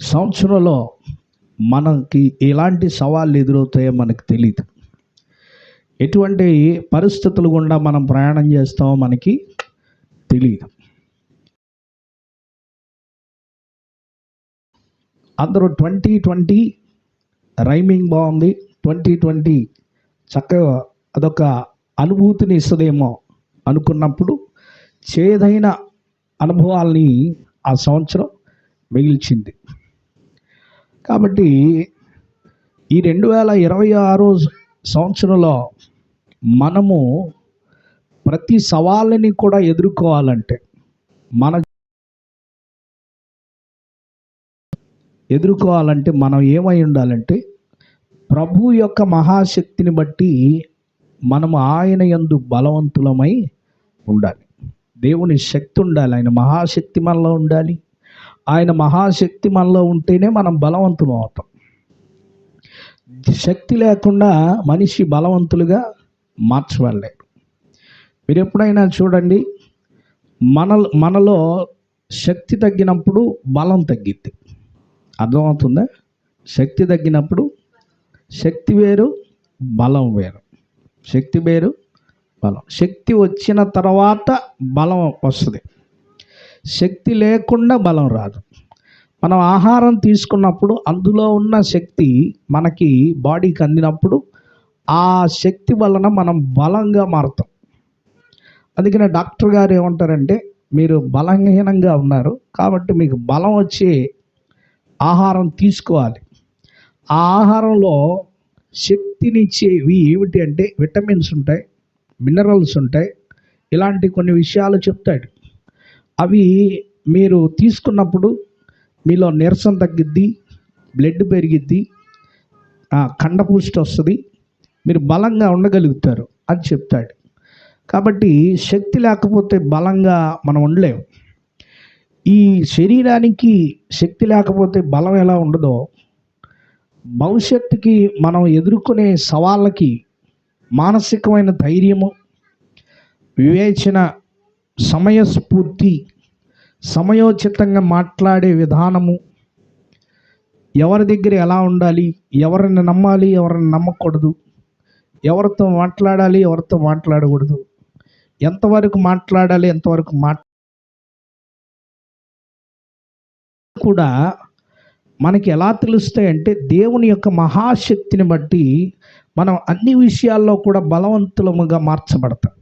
సంవత్సరంలో మనకి ఎలాంటి సవాళ్ళు ఎదురవుతాయో మనకు తెలియదు ఎటువంటి పరిస్థితులు గుండా మనం ప్రయాణం చేస్తామో మనకి తెలియదు అందరూ ట్వంటీ ట్వంటీ రైమింగ్ బాగుంది. ట్వంటీ ట్వంటీ చక్కగా అదొక అనుభూతిని ఇస్తుందేమో అనుకున్నప్పుడు చేదైన అనుభవాల్ని ఆ సంవత్సరం మిగిల్చింది. కాబట్టి ఈ రెండు వేల ఇరవై ఆరు సంవత్సరంలో మనము ప్రతి సవాళ్ళని కూడా ఎదుర్కోవాలంటే మన ఎదుర్కోవాలంటే మనం ఏమై ఉండాలంటే ప్రభు యొక్క మహాశక్తిని బట్టి మనము ఆయన యందు బలవంతులమై ఉండాలి. దేవుని శక్తి ఉండాలి. ఆయన మహాశక్తి మనలో ఉండాలి. ఆయన మహాశక్తి మనలో ఉంటేనే మనం బలవంతులం అవుతాం. శక్తి లేకుండా మనిషి బలవంతులుగా మార్చబడలేడు మీరు ఎప్పుడైనా చూడండి మన మనలో శక్తి తగ్గినప్పుడు బలం తగ్గిద్ది. అర్థమవుతుందా? శక్తి తగ్గినప్పుడు శక్తి వేరు బలం వేరు. శక్తి వేరు బలం. శక్తి వచ్చిన తర్వాత బలం వస్తుంది. శక్తి లేకుండా బలం రాదు. మనం ఆహారం తీసుకున్నప్పుడు అందులో ఉన్న శక్తి మనకి బాడీకి అందినప్పుడు ఆ శక్తి వలన మనం బలంగా మారుతాం. అందుకనే డాక్టర్ గారు ఏమంటారంటే మీరు బలహీనంగా ఉన్నారు కాబట్టి మీకు బలం వచ్చే ఆహారం తీసుకోవాలి. ఆ ఆహారంలో శక్తినిచ్చేవి ఏమిటి అంటే విటమిన్స్ ఉంటాయి మినరల్స్ ఉంటాయి ఇలాంటి కొన్ని విషయాలు చెప్తాడు. అవి మీరు తీసుకున్నప్పుడు మీలో నీరసం తగ్గిద్ది బ్లడ్ పెరిగిద్ది కండపూష్టి వస్తుంది మీరు బలంగా ఉండగలుగుతారు అని చెప్తాడు. కాబట్టి శక్తి లేకపోతే బలంగా మనం ఉండలేము ఈ శరీరానికి శక్తి లేకపోతే బలం ఎలా ఉండదో భవిష్యత్తుకి మనం ఎదుర్కొనే సవాళ్ళకి మానసికమైన ధైర్యము వివేచన సమయస్ఫూర్తి సమయోచితంగా మాట్లాడే విధానము. ఎవరి దగ్గర ఎలా ఉండాలి ఎవరిని నమ్మాలి ఎవరిని నమ్మకూడదు ఎవరితో మాట్లాడాలి ఎవరితో మాట్లాడకూడదు. ఎంతవరకు మాట్లాడాలి ఎంతవరకు మాట్ కూడా మనకి ఎలా తెలుస్తాయంటే దేవుని యొక్క మహాశక్తిని బట్టి మనం అన్ని విషయాల్లో కూడా బలవంతులముగా మార్చబడతాం.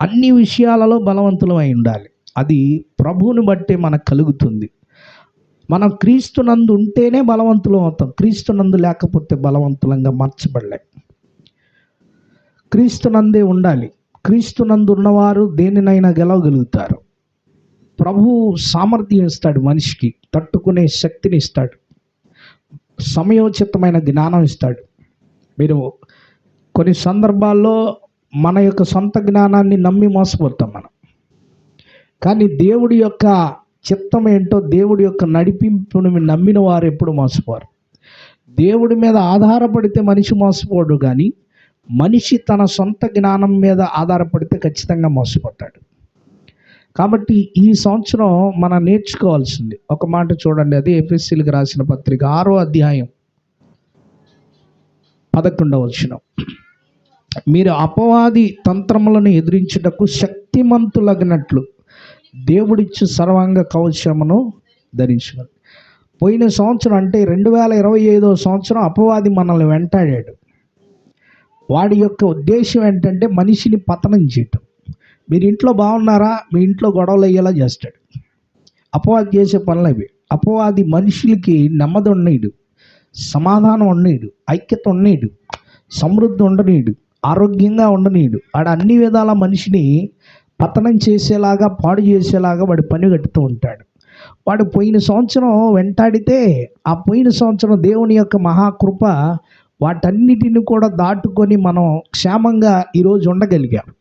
అన్ని విషయాలలో బలవంతులమై ఉండాలి. అది ప్రభువుని బట్టే మనకు కలుగుతుంది. మనం క్రీస్తునందు ఉంటేనే బలవంతులం అవుతాం. క్రీస్తునందు లేకపోతే బలవంతులంగా మార్చబడలేం. క్రీస్తునందే ఉండాలి. క్రీస్తునందు ఉన్నవారు దేనినైనా గెలవగలుగుతారు. ప్రభు సామర్థ్యం ఇస్తాడు మనిషికి తట్టుకునే శక్తిని ఇస్తాడు. సమయోచితమైన జ్ఞానం ఇస్తాడు. మీరు కొన్ని సందర్భాల్లో మన యొక్క సొంత జ్ఞానాన్ని నమ్మి మోసపోతాం మనం. కానీ దేవుడి యొక్క చిత్తం ఏంటో దేవుడి యొక్క నడిపింపును నమ్మిన వారు ఎప్పుడు మోసపోరు. దేవుడి మీద ఆధారపడితే మనిషి మోసపోడు కానీ మనిషి తన సొంత జ్ఞానం మీద ఆధారపడితే ఖచ్చితంగా మోసపోతాడు. కాబట్టి ఈ సంవత్సరం మనం నేర్చుకోవాల్సింది ఒక మాట చూడండి అది ఏపీఎస్సీలకు రాసిన పత్రిక ఆరో అధ్యాయం పదకొండవ వచనం. మీరు అపవాది తంత్రములను ఎదిరించుటకు శక్తిమంతులగినట్లు దేవుడిచ్చు సర్వాంగ కవచమును ధరించుకోండి పోయిన సంవత్సరం అంటే రెండు వేల ఇరవై ఐదో సంవత్సరం అపవాది మనల్ని వెంటాడాడు. వాడి యొక్క ఉద్దేశం ఏంటంటే మనిషిని పతనం చేయటం. మీరు ఇంట్లో బాగున్నారా? మీ ఇంట్లో గొడవలు అయ్యేలా చేస్తాడు. అపవాది చేసే పనులు అవి. అపవాది మనుషులకి నెమ్మది ఉండేడు సమాధానం ఉండేడు ఐక్యత ఉండేడు సమృద్ధి ఉండనీడు. ఆరోగ్యంగా ఉండనీడు ఆడ అన్ని విధాల మనిషిని పతనం చేసేలాగా పాడు చేసేలాగా వాడి పని కట్టుతూ ఉంటాడు. వాడు పోయిన సంవత్సరం వెంటాడితే ఆ పోయిన సంవత్సరం దేవుని యొక్క మహాకృప వాటన్నిటిని కూడా దాటుకొని మనం క్షేమంగా ఈరోజు ఉండగలిగాం.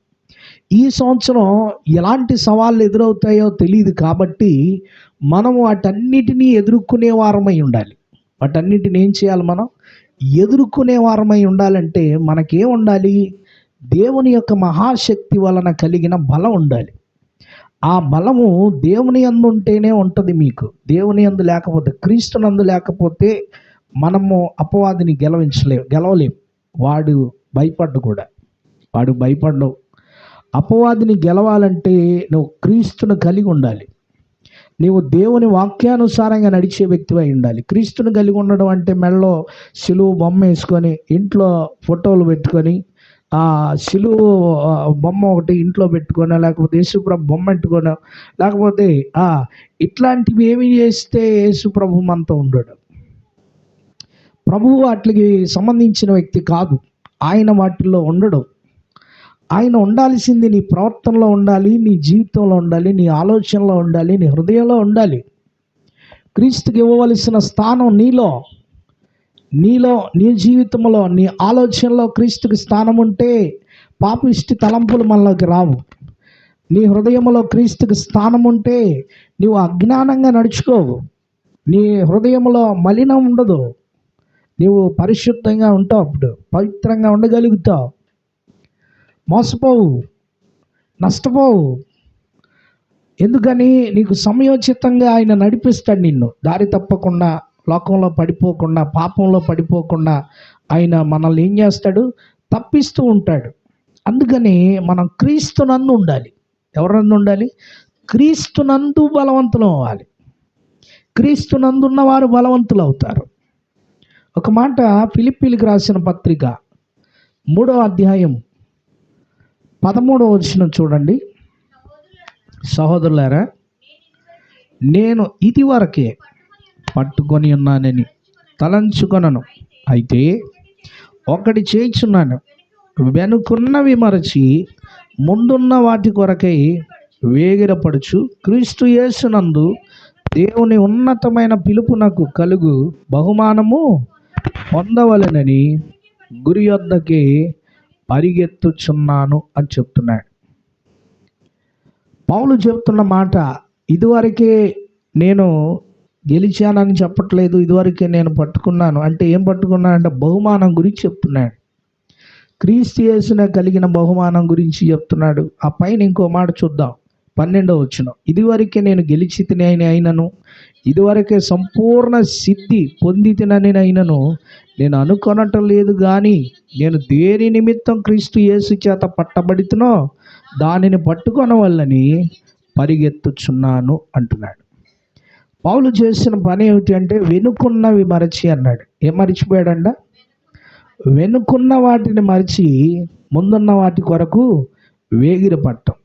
ఈ సంవత్సరం ఎలాంటి సవాళ్ళు ఎదురవుతాయో తెలియదు కాబట్టి మనం వాటన్నిటినీ ఎదుర్కొనే వారమై ఉండాలి. వాటన్నిటిని ఏం చేయాలి మనం? ఎదుర్కొనే వారమై ఉండాలంటే మనకేం ఉండాలి? దేవుని యొక్క మహాశక్తి వలన కలిగిన బలం ఉండాలి. ఆ బలము దేవుని అందు ఉంటేనే ఉంటుంది మీకు. దేవుని అందు లేకపోతే క్రీస్తునందు లేకపోతే మనము అపవాదిని గెలవించలేం గెలవలేం. వాడు భయపడ్డు కూడా. వాడు భయపడ్డు అపవాదిని గెలవాలంటే నువ్వు క్రీస్తును కలిగి ఉండాలి. నీవు దేవుని వాక్యానుసారంగా నడిచే వ్యక్తివై ఉండాలి. క్రీస్తుని కలిగి ఉండడం అంటే మెడలో సిలువు బొమ్మ వేసుకొని ఇంట్లో ఫోటోలు పెట్టుకొని ఆ సిలువు బొమ్మ ఒకటి ఇంట్లో పెట్టుకొని లేకపోతే యేసుప్రభు బొమ్మ పెట్టుకొని లేకపోతే ఆ ఇట్లాంటివి ఏమి చేస్తే యేసుప్రభు మనతో ఉండడు. ప్రభువు వాటికి సంబంధించిన వ్యక్తి కాదు. ఆయన వాటిల్లో ఉండడు. ఆయన ఉండాల్సింది నీ ప్రవర్తనలో ఉండాలి నీ జీవితంలో ఉండాలి నీ ఆలోచనలో ఉండాలి నీ హృదయంలో ఉండాలి. క్రీస్తుకి ఇవ్వవలసిన స్థానం నీలో. నీలో నీ జీవితంలో నీ ఆలోచనలో క్రీస్తుకి స్థానం ఉంటే పాపిష్టి తలంపులు మనలోకి రావు. నీ హృదయంలో క్రీస్తుకి స్థానం ఉంటే నీవు అజ్ఞానంగా నడుచుకోవు. నీ హృదయంలో మలినం ఉండదు. నీవు పరిశుద్ధంగా ఉంటావు అప్పుడు పవిత్రంగా ఉండగలుగుతావు. మోసపోవు నష్టపోవు. ఎందుకని? నీకు సమయోచితంగా ఆయన నడిపిస్తాడు నిన్ను. దారి తప్పకుండా లోకంలో పడిపోకుండా పాపంలో పడిపోకుండా ఆయన మనల్ని ఏం చేస్తాడు? తప్పిస్తూ ఉంటాడు. అందుకని మనం క్రీస్తునందు ఉండాలి. ఎవరినందు ఉండాలి? క్రీస్తునందు బలవంతులు అవ్వాలి. క్రీస్తునందు ఉన్నవారు బలవంతులు అవుతారు. ఒక మాట ఫిలిప్పీలకు రాసిన పత్రిక మూడో అధ్యాయం పదమూడవ వచ్చిన చూడండి. సహోదరులారా నేను ఇది వరకే పట్టుకొని ఉన్నానని తలంచుకొనను. అయితే ఒకటి చేయించున్నాను. వెనుకున్నవి మరచి ముందున్న వాటి కొరకై వేగిరపడుచు క్రీస్తు యేసునందు దేవుని ఉన్నతమైన పిలుపునకు కలుగు బహుమానము పొందవలెనని గురి యొద్దకి పరిగెత్తుచున్నాను అని చెప్తున్నాడు. పౌలు చెప్తున్న మాట ఇదివరకే నేను గెలిచానని చెప్పట్లేదు ఇదివరకే నేను పట్టుకున్నాను. అంటే ఏం పట్టుకున్నాను అంటే బహుమానం గురించి చెప్తున్నాడు. క్రీస్తు యేసున కలిగిన బహుమానం గురించి చెప్తున్నాడు. ఆ పైన ఇంకో మాట చూద్దాం. పన్నెండవ వచ్చిన ఇదివరకే నేను గెలిచి తినని అయినను ఇదివరకే సంపూర్ణ సిద్ధి పొందితినని అయినను నేను అనుకొనటం లేదు కానీ నేను దేని నిమిత్తం క్రీస్తు యేసు చేత పట్టబడితునో దానిని పట్టుకొన వల్లని పరిగెత్తుచున్నాను అంటున్నాడు. పౌలు చేసిన పని ఏమిటి అంటే వెనుకున్నవి మరచి అన్నాడు. ఏం మరిచిపోయాడంట? వెనుకున్న వాటిని మరిచి ముందున్న వాటి కొరకు వేగిరపట్టం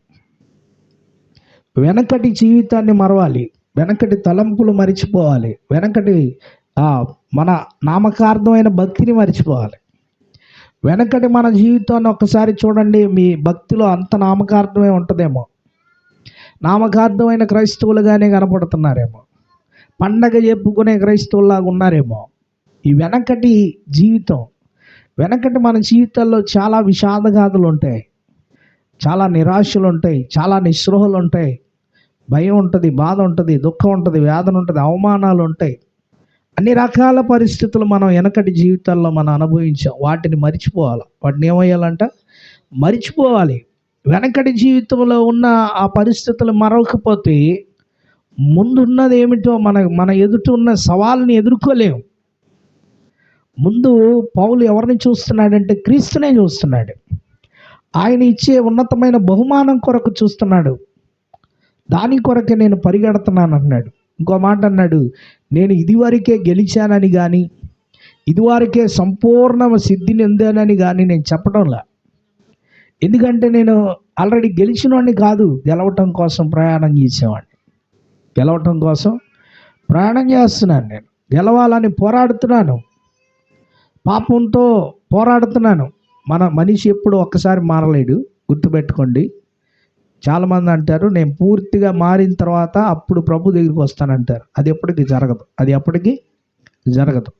వెనకటి జీవితాన్ని మరవాలి. వెనకటి తలంపులు మరిచిపోవాలి. వెనకటి మన నామకార్థమైన భక్తిని మరిచిపోవాలి. వెనకటి మన జీవితాన్ని ఒకసారి చూడండి మీ భక్తిలో అంత నామకార్థమే ఉంటుందేమో. నామకార్థమైన క్రైస్తవులుగానే కనపడుతున్నారేమో. పండగ చెప్పుకునే క్రైస్తవులాగా ఉన్నారేమో. ఈ వెనకటి జీవితం వెనకటి మన జీవితాల్లో చాలా విషాదగాథలు ఉంటాయి చాలా నిరాశలు ఉంటాయి చాలా నిస్పృహలు ఉంటాయి భయం ఉంటుంది బాధ ఉంటుంది దుఃఖం ఉంటుంది వేదన ఉంటుంది అవమానాలు ఉంటాయి. అన్ని రకాల పరిస్థితులు మనం వెనకటి జీవితాల్లో మనం అనుభవించాం. వాటిని మరిచిపోవాలి. వాటిని ఏమయ్యాలంట? మరిచిపోవాలి. వెనకటి జీవితంలో ఉన్న ఆ పరిస్థితులు మరవకపోతే ముందున్నది ఏమిటో మన మన ఎదుట ఉన్న సవాల్ని ఎదుర్కోలేము ముందు పౌలు ఎవరిని చూస్తున్నాడంటే క్రీస్తునే చూస్తున్నాడు. ఆయన ఇచ్చే ఉన్నతమైన బహుమానం కొరకు చూస్తున్నాడు. దాని కొరకే నేను పరిగెడుతున్నాను అన్నాడు. ఇంకో మాట అన్నాడు నేను ఇదివరకే గెలిచానని కానీ ఇదివరకే సంపూర్ణ సిద్ధిని ఎందానని కానీ నేను చెప్పడంలా ఎందుకంటే నేను ఆల్రెడీ గెలిచినవాడిని కాదు గెలవటం కోసం ప్రయాణం చేసేవాడిని. గెలవటం కోసం ప్రయాణం చేస్తున్నాను నేను. గెలవాలని పోరాడుతున్నాను. పాపంతో పోరాడుతున్నాను. మన మనిషి ఎప్పుడు ఒక్కసారి మారలేడు. గుర్తుపెట్టుకోండి. చాలామంది అంటారు నేను పూర్తిగా మారిన తర్వాత అప్పుడు ప్రభు దగ్గరికి వస్తానంటారు. అది ఎప్పటికీ జరగదు. అది ఎప్పటికీ జరగదు.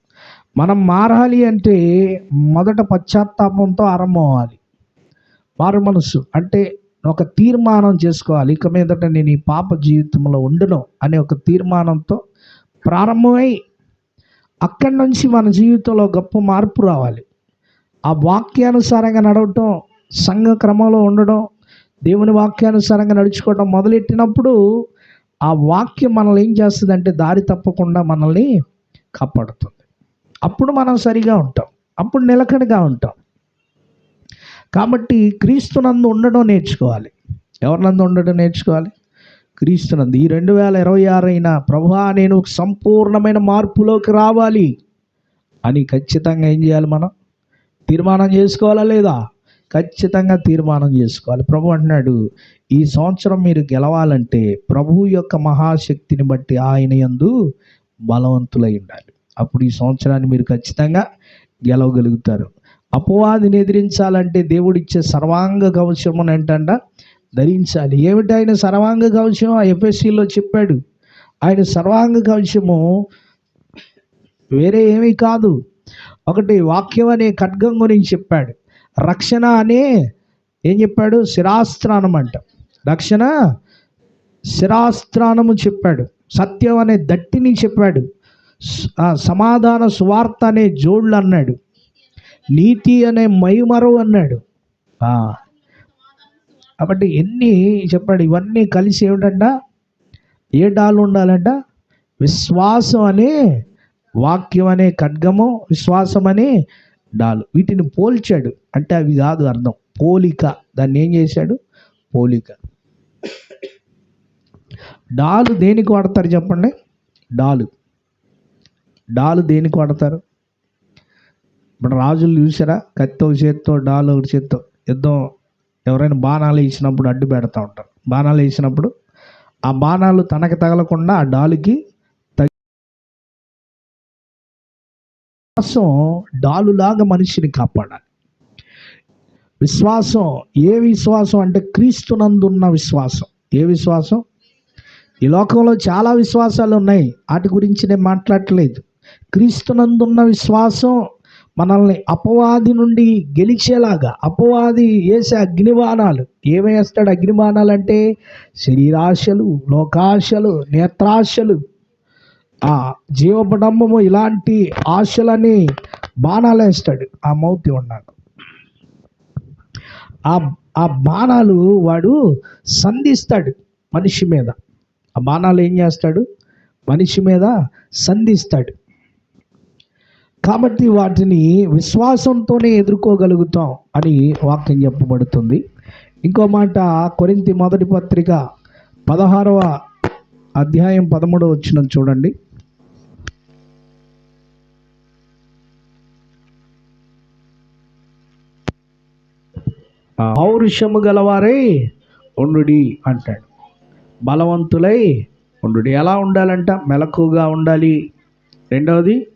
మనం మారాలి అంటే మొదట పశ్చాత్తాపంతో ఆరంభం అవ్వాలి. మారు మనసు అంటే ఒక తీర్మానం చేసుకోవాలి. ఇక మీదట నేను ఈ పాప జీవితంలో ఉండను అనే ఒక తీర్మానంతో ప్రారంభమై అక్కడి నుంచి మన జీవితంలో గొప్ప మార్పు రావాలి. ఆ వాక్యానుసారంగా నడవటం సంఘ క్రమంలో ఉండడం దేవుని వాక్యానుసారంగా నడుచుకోవడం మొదలెట్టినప్పుడు ఆ వాక్యం మనల్ని ఏం చేస్తుందంటే దారి తప్పకుండా మనల్ని కాపాడుతుంది. అప్పుడు మనం సరిగా ఉంటాం. అప్పుడు నిలకడగా ఉంటాం. కాబట్టి క్రీస్తునందు ఉండడం నేర్చుకోవాలి. ఎవరినందు ఉండడం నేర్చుకోవాలి? క్రీస్తునందు. ఈ రెండు వేల ఇరవై ఆరు అయినా ప్రభా నేను సంపూర్ణమైన మార్పులోకి రావాలి అని ఖచ్చితంగా ఏం చేయాలి మనం? తీర్మానం చేసుకోవాలా లేదా? ఖచ్చితంగా తీర్మానం చేసుకోవాలి. ప్రభు అంటున్నాడు ఈ సంవత్సరం మీరు గెలవాలంటే ప్రభు యొక్క మహాశక్తిని బట్టి ఆయన యందు బలవంతులై ఉండాలి. అప్పుడు ఈ సంవత్సరాన్ని మీరు ఖచ్చితంగా గెలవగలుగుతారు. అపవాదిని ఎదిరించాలంటే దేవుడిచ్చే సర్వాంగ కవచం ఏంటంట? ధరించాలి. ఏమిటి ఆయన సర్వాంగ కవచం ఆ ఎఫ్ఎస్సిలో చెప్పాడు. ఆయన సర్వాంగ కవచము వేరే ఏమీ కాదు. ఒకటి వాక్యం అనే ఖడ్గం గురించి చెప్పాడు. రక్షణ అని ఏం చెప్పాడు? శిరాస్త్రానం అంట. రక్షణ శిరాస్త్రానము చెప్పాడు. సత్యం అనే దట్టిని చెప్పాడు. సమాధాన సువార్త అనే జోళ్ళు అన్నాడు. నీతి అనే మైమరు అన్నాడు. కాబట్టి ఎన్ని చెప్పాడు? ఇవన్నీ కలిసి ఏమిటంట? ఏ డాలు ఉండాలంట. విశ్వాసం అనే వాక్యం అనే ఖడ్గము విశ్వాసం అనే డాలు. వీటిని పోల్చాడు. అంటే అవి కాదు అర్థం. పోలిక. దాన్ని ఏం చేశాడు? పోలిక. డాలు దేనికి వాడతారు చెప్పండి? డాలు. డాలు దేనికి వాడతారు? ఇప్పుడు రాజులు చూసారా కత్తో చేత్తో డాలు ఒకటి చేత్తో. యుద్ధం ఎవరైనా బాణాలు వేసినప్పుడు అడ్డు పెడతా ఉంటారు. బాణాలు వేసినప్పుడు ఆ బాణాలు తనకి తగలకుండా ఆ డాలుకి విశ్వాసం డాలులాగా మనిషిని కాపాడాలి. విశ్వాసం ఏ విశ్వాసం అంటే క్రీస్తునందున్న విశ్వాసం. ఏ విశ్వాసం? ఈ లోకంలో చాలా విశ్వాసాలు ఉన్నాయి. వాటి గురించి నేను మాట్లాడట్లేదు క్రీస్తునందున్న విశ్వాసం మనల్ని అపవాది నుండి గెలిచేలాగా అపవాది వేసే అగ్నిబాణాలు. ఏమేస్తాడు అగ్నిబాణాలు అంటే శరీరాశలు లోకాశలు నేత్రాశలు. జీవపడంబము ఇలాంటి ఆశలని బాణాలు వేస్తాడు ఆ మౌతి ఉన్నాడు. ఆ ఆ బాణాలు వాడు సంధిస్తాడు మనిషి మీద. ఆ బాణాలు ఏం చేస్తాడు? మనిషి మీద సంధిస్తాడు. కాబట్టి వాటిని విశ్వాసంతోనే ఎదుర్కోగలుగుతాం అని వాక్యం చెప్పబడుతుంది. ఇంకో మాట కొరింతి మొదటి పత్రిక పదహారవ అధ్యాయం పదమూడవ వచ్చిన చూడండి. పౌరుషము గలవారై ఉండుడి అంటాడు. బలవంతులై ఉండుడి. ఎలా ఉండాలంట? మెలకుగా ఉండాలి. రెండవది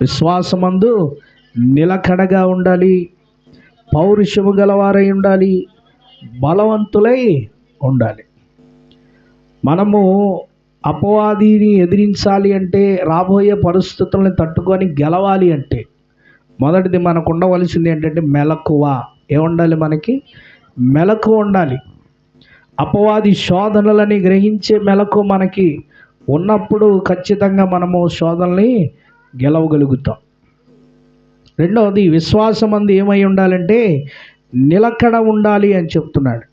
విశ్వాసమందు నిలకడగా ఉండాలి. పౌరుషము గలవారై ఉండాలి. బలవంతులై ఉండాలి. మనము అపవాదిని ఎదిరించాలి అంటే రాబోయే పరిస్థితులను తట్టుకొని గెలవాలి అంటే మొదటిది మనకు ఉండవలసింది ఏంటంటే మెలకువ. ఏముండాలి మనకి? మెలకు ఉండాలి. అపవాది శోధనలని గ్రహించే మెలకు మనకి ఉన్నప్పుడు ఖచ్చితంగా మనము శోధనని గెలవగలుగుతాం. రెండవది విశ్వాసం అంది ఏమై ఉండాలంటే నిలకడ ఉండాలి అని చెప్తున్నాడు.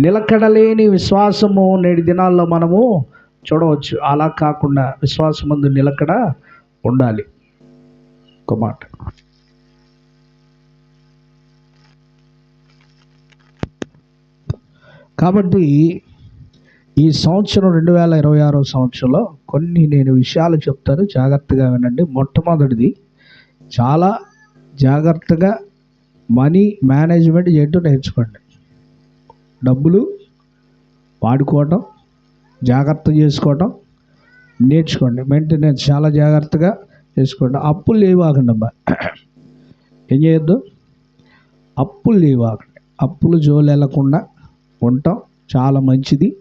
నిలకడలేని విశ్వాసము నేటి దినాల్లో మనము చూడవచ్చు. అలా కాకుండా విశ్వాసమందు నిలకడ ఉండాలి. ఒక మాట. కాబట్టి ఈ సంవత్సరం రెండు వేల ఇరవై ఆరో సంవత్సరంలో కొన్ని నేను విషయాలు చెప్తాను. జాగ్రత్తగా వినండి. మొట్టమొదటిది చాలా జాగ్రత్తగా మనీ మేనేజ్మెంట్ చేయటం నేర్చుకోండి. డబ్బులు వాడుకోవటం జాగ్రత్త చేసుకోవటం నేర్చుకోండి. మెయింటెనెన్స్ చాలా జాగ్రత్తగా చేసుకోండి అప్పులు లేవాకండి అబ్బా. ఏం చేయొద్దు? అప్పులు లేవాకండి. అప్పులు జోలు వెళ్ళకుండా ఉండటం చాలా మంచిది.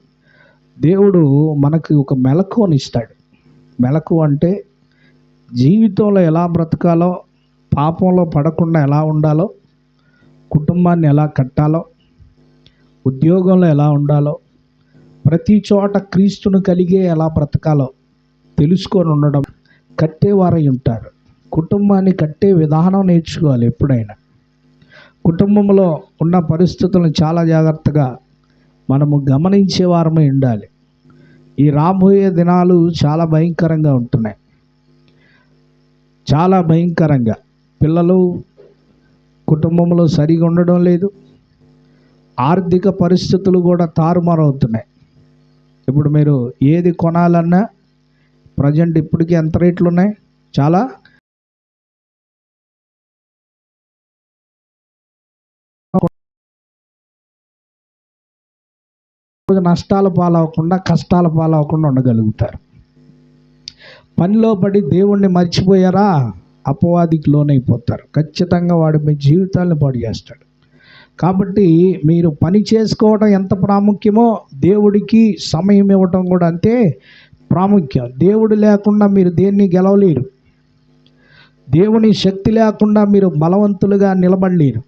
దేవుడు మనకి ఒక మెలకువని ఇస్తాడు మెలకు అంటే జీవితంలో ఎలా బ్రతకాలో పాపంలో పడకుండా ఎలా ఉండాలో కుటుంబాన్ని ఎలా కట్టాలో ఉద్యోగంలో ఎలా ఉండాలో ప్రతి చోట క్రీస్తును కలిగే ఎలా బ్రతకాలో తెలుసుకొని ఉండడం కట్టేవారై ఉంటారు. కుటుంబాన్ని కట్టే విధానం నేర్చుకోవాలి ఎప్పుడైనా. కుటుంబంలో ఉన్న పరిస్థితులను చాలా జాగ్రత్తగా మనము గమనించే వారమై ఉండాలి. ఈ రాబోయే దినాలు చాలా భయంకరంగా ఉంటున్నాయి. చాలా భయంకరంగా. పిల్లలు కుటుంబంలో సరిగా ఉండడం లేదు. ఆర్థిక పరిస్థితులు కూడా తారుమారవుతున్నాయి. ఇప్పుడు మీరు ఏది కొనాలన్నా ప్రజెంట్ ఇప్పటికీ ఎంత రేట్లు ఉన్నాయి చాలా నష్టాల పాలవకుండా కష్టాల పాలవకుండా ఉండగలుగుతారు. పనిలో పడి దేవుణ్ణి మర్చిపోయారా? అపవాదికి లోనైపోతారు. ఖచ్చితంగా వాడు మీ జీవితాలను పాడు చేస్తాడు. కాబట్టి మీరు పని చేసుకోవడం ఎంత ప్రాముఖ్యమో దేవుడికి సమయం ఇవ్వటం కూడా అంతే. ప్రాముఖ్యం. దేవుడు లేకుండా మీరు దేన్ని గెలవలేరు. దేవుని శక్తి లేకుండా మీరు బలవంతులుగా నిలబడలేరు.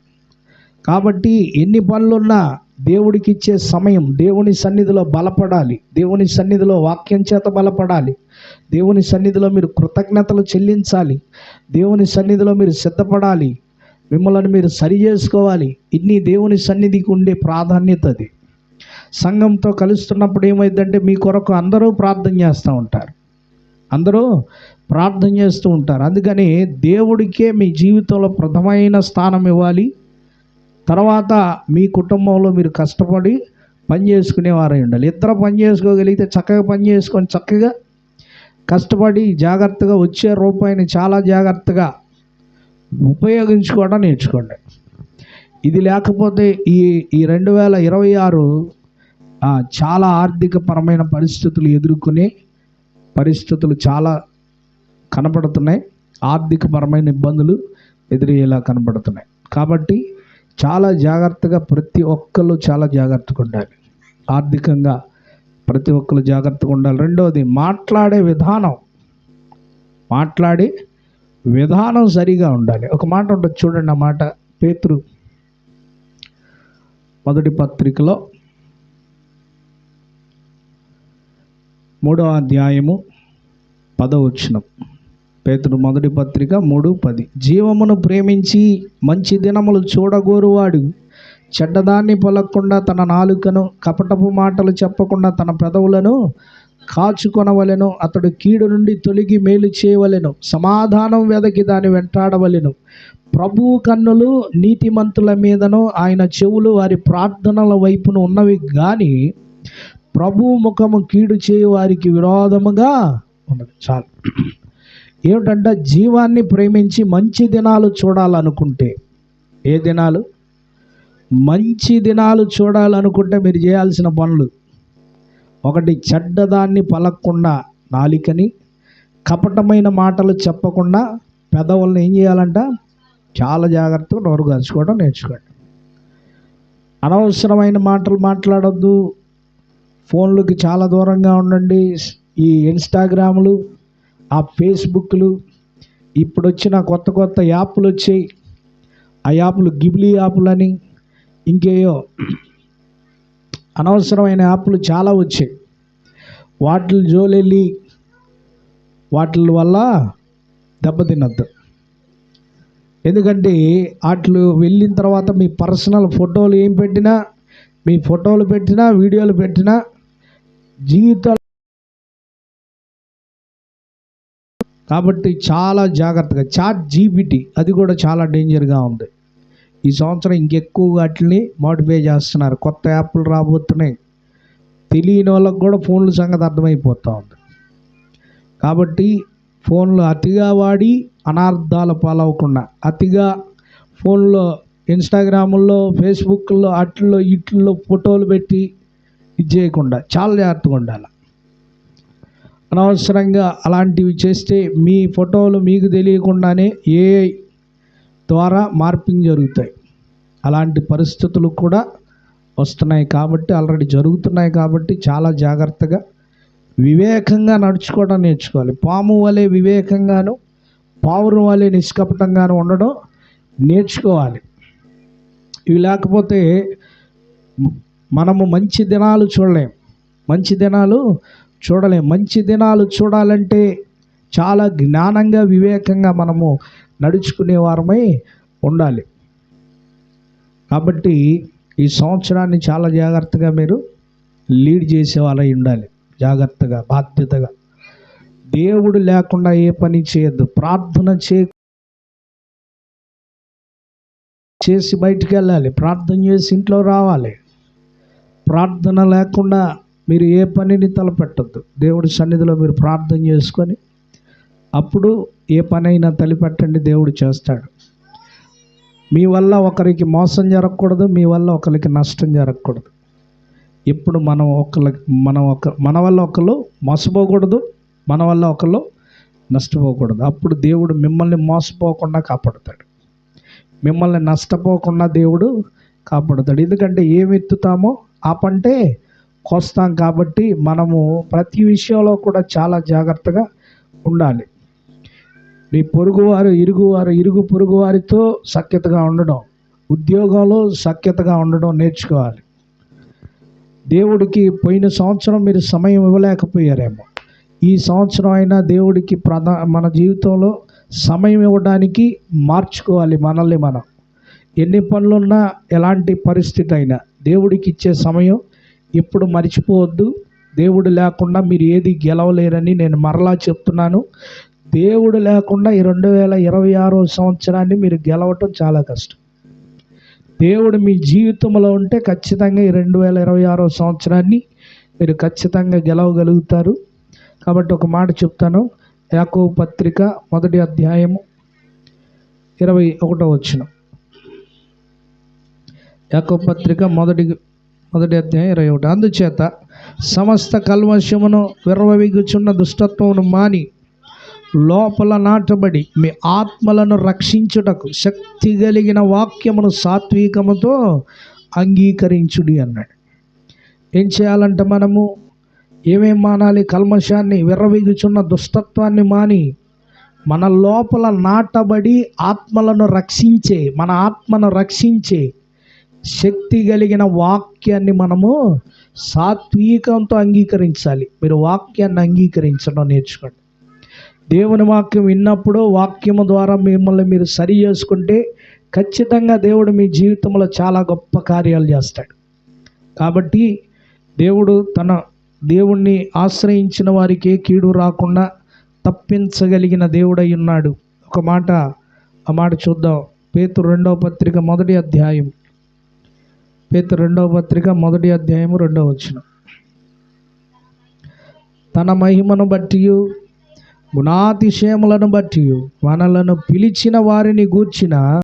కాబట్టి ఎన్ని పనులున్నా దేవుడికి ఇచ్చే సమయం దేవుని సన్నిధిలో బలపడాలి. దేవుని సన్నిధిలో వాక్యం చేత బలపడాలి. దేవుని సన్నిధిలో మీరు కృతజ్ఞతలు చెల్లించాలి. దేవుని సన్నిధిలో మీరు సిద్ధపడాలి. మిమ్మల్ని మీరు సరి చేసుకోవాలి. ఇన్ని దేవుని సన్నిధికి ఉండే ప్రాధాన్యత అది. సంఘంతో కలుస్తున్నప్పుడు ఏమైందంటే మీ కొరకు అందరూ ప్రార్థన చేస్తూ ఉంటారు. అందరూ ప్రార్థన చేస్తూ ఉంటారు. అందుకని దేవుడికే మీ జీవితంలో ప్రథమైన స్థానం ఇవ్వాలి. తర్వాత మీ కుటుంబంలో మీరు కష్టపడి పని చేసుకునేవారై ఉండాలి. ఇద్దరు పని చేసుకోగలిగితే చక్కగా పని చేసుకొని చక్కగా కష్టపడి జాగ్రత్తగా వచ్చే రూపాయిని చాలా జాగ్రత్తగా ఉపయోగించుకోవడం నేర్చుకోండి. ఇది లేకపోతే ఈ ఈ రెండు వేల ఇరవై ఆరు చాలా ఆర్థికపరమైన పరిస్థితులు ఎదుర్కొనే పరిస్థితులు చాలా కనపడుతున్నాయి. ఆర్థికపరమైన ఇబ్బందులు ఎదురయ్యేలా కనపడుతున్నాయి. కాబట్టి చాలా జాగ్రత్తగా ప్రతి ఒక్కళ్ళు చాలా జాగ్రత్తగా ఉండాలి. ఆర్థికంగా ప్రతి ఒక్కరు జాగ్రత్తగా ఉండాలి. రెండవది మాట్లాడే విధానం. మాట్లాడే విధానం సరిగా ఉండాలి. ఒక మాట ఉంటుంది చూడండి ఆ మాట పేతురు మొదటి పత్రికలో మూడో అధ్యాయము పదవచనం పేతుడు మొదటి పత్రిక మూడు పది. జీవమును ప్రేమించి మంచి దినములు చూడగోరువాడు చెడ్డదాన్ని పొలక్కుండా తన నాలుకను కపటపు మాటలు చెప్పకుండా తన పెదవులను కాచుకొనవలెను అతడు కీడు నుండి తొలగి మేలు చేయవలెను సమాధానం వెదకి దాన్ని వెంటాడవలెను. ప్రభువు కన్నులు నీతిమంతుల మీదను ఆయన చెవులు వారి ప్రార్థనల వైపున ఉన్నవి కానీ ప్రభు ముఖము కీడు చేయ వారికి విరోధముగా ఉన్నది. చాలు. ఏమిటంటే జీవాన్ని ప్రేమించి మంచి దినాలు చూడాలనుకుంటే ఏ దినాలు? మంచి దినాలు చూడాలనుకుంటే మీరు చేయాల్సిన పనులు. ఒకటి చెడ్డదాన్ని పలక్కుండా నాలికని కపటమైన మాటలు చెప్పకుండా పెదవులను ఏం చేయాలంట? చాలా జాగ్రత్తగా నోరు కలుసుకోవడం నేర్చుకోండి. అనవసరమైన మాటలు మాట్లాడొద్దు. ఫోన్లకి చాలా దూరంగా ఉండండి. ఈ ఇన్స్టాగ్రాములు ఆ ఫేస్బుక్లు ఇప్పుడు వచ్చిన కొత్త కొత్త యాప్లు వచ్చాయి ఆ యాప్లు గిబ్లీ యాప్లని ఇంకేయో అనవసరమైన యాప్లు చాలా వచ్చాయి. వాటి జోలెళ్ళి వాటి వల్ల దెబ్బతినద్దు ఎందుకంటే వాటిలో వెళ్ళిన తర్వాత మీ పర్సనల్ ఫోటోలు ఏం పెట్టినా మీ ఫోటోలు పెట్టినా వీడియోలు పెట్టినా జీవితాలు కాబట్టి చాలా జాగ్రత్తగా చాట్ జీబీటీ అది కూడా చాలా డేంజర్గా ఉంది. ఈ సంవత్సరం ఇంకెక్కువ వాటిని మోటిఫై చేస్తున్నారు. కొత్త యాప్లు రాబోతున్నాయి. తెలియని వాళ్ళకి కూడా ఫోన్ల సంగతి అర్థమైపోతూ ఉంది. కాబట్టి ఫోన్లు అతిగా వాడి అనార్థాల పాలవకుండా అతిగా ఫోన్లో ఇన్స్టాగ్రాముల్లో ఫేస్బుక్లో అట్లలో ఇట్లలో ఫోటోలు పెట్టి ఇది చేయకుండా చాలా జాగ్రత్తగా ఉండాలి. అనవసరంగా అలాంటివి చేస్తే మీ ఫోటోలు మీకు తెలియకుండానే ఏఐ ద్వారా మార్పింగ్ జరుగుతాయి. అలాంటి పరిస్థితులు కూడా వస్తున్నాయి కాబట్టి ఆల్రెడీ జరుగుతున్నాయి కాబట్టి చాలా జాగ్రత్తగా వివేకంగా నడుచుకోవడం నేర్చుకోవాలి. పాము వలె వివేకంగాను పావురం వలె నిష్కపటంగాను ఉండడం నేర్చుకోవాలి. ఇవి లేకపోతే మనము మంచి దినాలు చూడలేం. మంచి దినాలు చూడలేం. మంచి దినాలు చూడాలంటే చాలా జ్ఞానంగా వివేకంగా మనము నడుచుకునే వారమై ఉండాలి. కాబట్టి ఈ సంవత్సరాన్ని చాలా జాగ్రత్తగా మీరు లీడ్ చేసే వాళ్ళై ఉండాలి. జాగ్రత్తగా బాధ్యతగా. దేవుడు లేకుండా ఏ పని చేయొద్దు. ప్రార్థన చే చేసి బయటికి వెళ్ళాలి. ప్రార్థన చేసి ఇంట్లో రావాలి. ప్రార్థన లేకుండా మీరు ఏ పనిని తలపెట్టద్దు. దేవుడి సన్నిధిలో మీరు ప్రార్థన చేసుకొని అప్పుడు ఏ పనైనా తలపెట్టండి దేవుడు చేస్తాడు. మీ వల్ల ఒకరికి మోసం జరగకూడదు మీ వల్ల ఒకరికి నష్టం జరగకూడదు. ఇప్పుడు మనం ఒకరికి మనం ఒక మన వల్ల ఒకరు మోసపోకూడదు మన వల్ల ఒకరు నష్టపోకూడదు. అప్పుడు దేవుడు మిమ్మల్ని మోసపోకుండా కాపాడుతాడు. మిమ్మల్ని నష్టపోకుండా దేవుడు కాపాడుతాడు. ఎందుకంటే ఏమి ఎత్తుతామో ఆ పంటే కోస్తాం కాబట్టి మనము ప్రతి విషయంలో కూడా చాలా జాగ్రత్తగా ఉండాలి. నీ పొరుగువారు ఇరుగువారు ఇరుగు పొరుగు వారితో సఖ్యతగా ఉండడం ఉద్యోగంలో సఖ్యతగా ఉండడం నేర్చుకోవాలి. దేవుడికి పోయిన సంవత్సరం మీరు సమయం ఇవ్వలేకపోయారేమో. ఈ సంవత్సరం అయినా దేవుడికి ప్రధా మన జీవితంలో సమయం ఇవ్వడానికి మార్చుకోవాలి మనల్ని మనం. ఎన్ని పనులున్నా ఎలాంటి పరిస్థితి అయినా దేవుడికి ఇచ్చే సమయం ఎప్పుడు మర్చిపోవద్దు. దేవుడు లేకుండా మీరు ఏది గెలవలేరని నేను మరలా చెప్తున్నాను. దేవుడు లేకుండా ఈ రెండు వేల ఇరవై ఆరో సంవత్సరాన్ని మీరు గెలవటం చాలా కష్టం. దేవుడు మీ జీవితంలో ఉంటే ఖచ్చితంగా ఈ రెండు వేల ఇరవై ఆరో సంవత్సరాన్ని మీరు ఖచ్చితంగా గెలవగలుగుతారు. కాబట్టి ఒక మాట చెప్తాను. యాకో పత్రిక మొదటి అధ్యాయము ఇరవై ఒకటో వచ్చిన యాకో పత్రిక మొదటి మొదటి అధ్యాయం ఇరవై ఒకటి. అందుచేత సమస్త కల్మషమును విర్రవీగుచున్న దుష్టత్వమును మాని లోపల నాటబడి మీ ఆత్మలను రక్షించుటకు శక్తి కలిగిన వాక్యమును సాత్వికముతో అంగీకరించుడి అన్నాడు. ఏం చేయాలంటే మనము ఏమేం మానాలి? కల్మషాన్ని విర్రవిగుచున్న దుష్టత్వాన్ని మాని మన లోపల నాటబడి ఆత్మలను రక్షించే మన ఆత్మను రక్షించే శక్తి కలిగిన వాక్యాన్ని మనము సాత్వికంతో అంగీకరించాలి. మీరు వాక్యాన్ని అంగీకరించడం నేర్చుకోండి. దేవుని వాక్యం విన్నప్పుడు వాక్యము ద్వారా మిమ్మల్ని మీరు సరి చేసుకుంటే ఖచ్చితంగా దేవుడు మీ జీవితంలో చాలా గొప్ప కార్యాలు చేస్తాడు. కాబట్టి దేవుడు తన దేవుణ్ణి ఆశ్రయించిన వారికే కీడు రాకుండా తప్పించగలిగిన దేవుడై ఉన్నాడు. ఒక మాట ఆ మాట చూద్దాం. పేతు రెండవ పత్రిక మొదటి అధ్యాయం. పేతు రెండవ పత్రిక మొదటి అధ్యాయము రెండవ వచ్చిన తన మహిమను బట్టి గుణాతిశయములను బట్టి మనలను పిలిచిన వారిని గూర్చిన